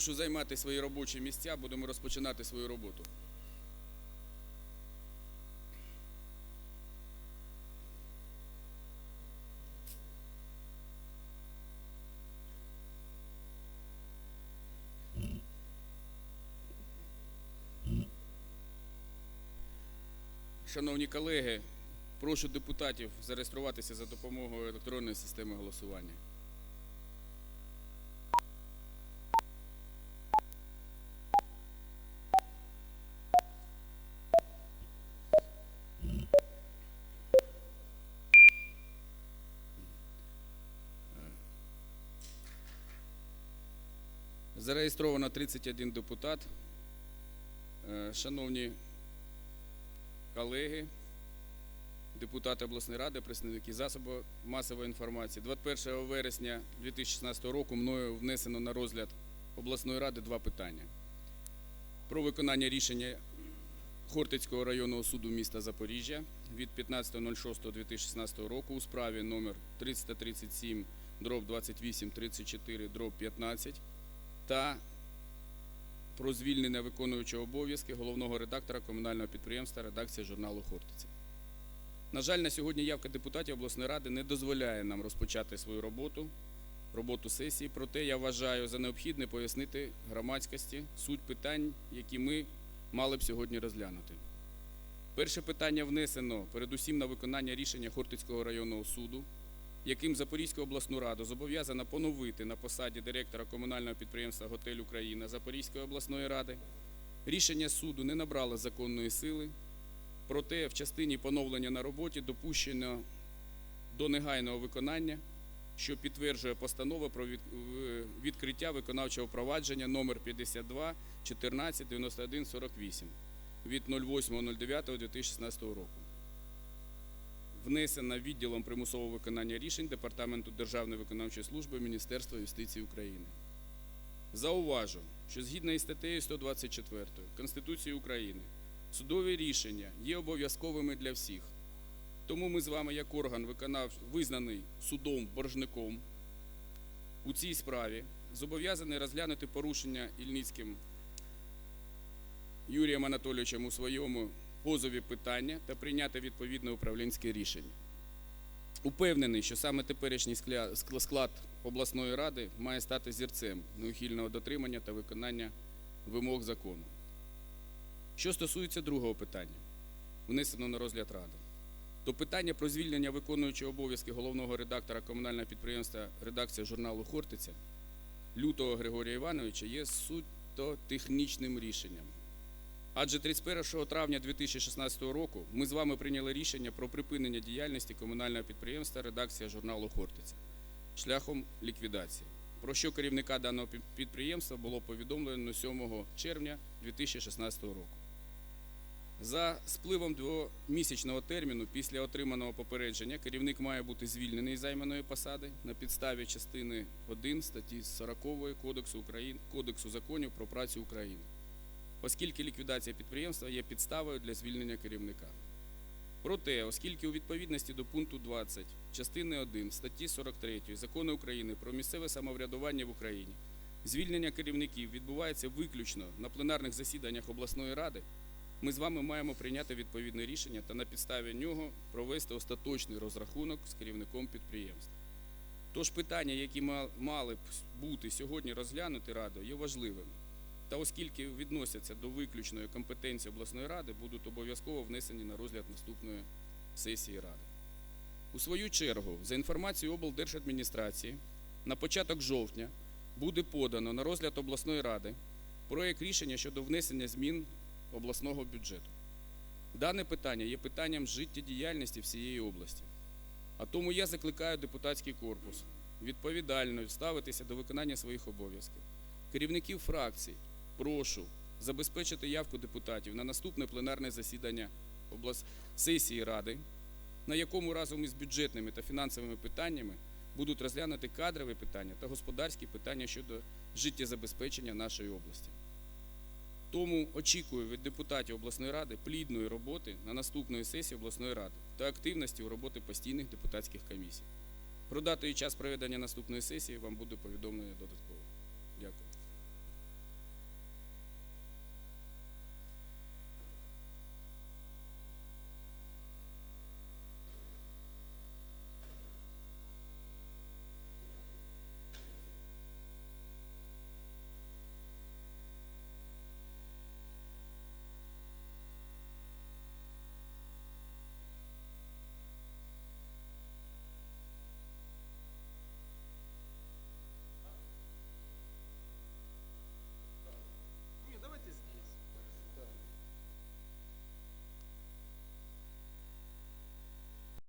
Прошу займати свої робочі місця, будемо розпочинати свою роботу. Шановні колеги, прошу депутатів зареєструватися за допомогою електронної системи голосування. Зареєстровано 31 депутат. Е, Шановні колеги, депутати обласної ради, представники засобу масової інформації. 21 вересня 2016 року мною внесено на розгляд обласної ради два питання. Про виконання рішення Хортицького районного суду міста Запоріжжя від 15.06.2016 року у справі номер 337 дроб 28 34 дроб 15 та про звільнення виконуючого обов'язки головного редактора комунального підприємства редакція журналу Хортиця. На жаль, на сьогодні явка депутатів обласної ради не дозволяє нам розпочати свою роботу, роботу сесії. Проте я вважаю за необхідне пояснити громадськості суть питань, які ми мали б сьогодні розглянути. Перше питання внесено передусім на виконання рішення Хортицького районного суду, яким Запорізьку обласну раду зобов'язана поновити на посаді директора комунального підприємства Готель Україна Запорізької обласної ради. Рішення суду не набрало законної сили, проте в частині поновлення на роботі допущено до негайного виконання, що підтверджує постанова про відкриття виконавчого провадження номер 52 14 91 48 від 08.09.2016 року внесена відділом примусового виконання рішень Департаменту Державної виконавчої служби Міністерства юстиції України. Зауважу, що згідно із статтею 124 Конституції України судові рішення є обов'язковими для всіх. Тому ми з вами, як орган, виконав, визнаний судом боржником у цій справі, зобов'язаний розглянути порушення Ільницьким Юрієм Анатолійовичем у своєму позові питання та прийняти відповідне управлінське рішення. Упевнений, що саме теперішній склад обласної ради має стати зірцем неухильного дотримання та виконання вимог закону. Що стосується другого питання, внесено на розгляд ради, то питання про звільнення виконуючого обов'язки головного редактора комунального підприємства редакція журналу Хортиця Лютого Григорія Івановича є суто технічним рішенням. Адже 31 травня 2016 року ми з вами прийняли рішення про припинення діяльності комунального підприємства редакція журналу Хортиця шляхом ліквідації, про що керівника даного підприємства було повідомлено 7 червня 2016 року. За спливом двомісячного терміну після отриманого попередження керівник має бути звільнений з займаної посади на підставі частини 1 статті 40 Кодексу України Кодексу законів про працю України оскільки ліквідація підприємства є підставою для звільнення керівника. Проте, оскільки у відповідності до пункту 20 частини 1 статті 43 Закону України про місцеве самоврядування в Україні звільнення керівників відбувається виключно на пленарних засіданнях обласної ради, ми з вами маємо прийняти відповідне рішення та на підставі нього провести остаточний розрахунок з керівником підприємства. Тож питання, які мали б бути сьогодні розглянуті радою, є важливими та оскільки відносяться до виключної компетенції обласної ради, будуть обов'язково внесені на розгляд наступної сесії ради. У свою чергу, за інформацією облдержадміністрації, на початок жовтня буде подано на розгляд обласної ради проєкт рішення щодо внесення змін обласного бюджету. Дане питання є питанням життєдіяльності всієї області. А тому я закликаю депутатський корпус відповідально ставитися до виконання своїх обов'язків. Керівників фракцій прошу забезпечити явку депутатів на наступне пленарне засідання облас... сесії Ради, на якому разом із бюджетними та фінансовими питаннями будуть розглянути кадрові питання та господарські питання щодо життєзабезпечення нашої області. Тому очікую від депутатів обласної ради плідної роботи на наступної сесії обласної ради та активності у роботи постійних депутатських комісій. Про дату і час проведення наступної сесії вам буде повідомлено додатково.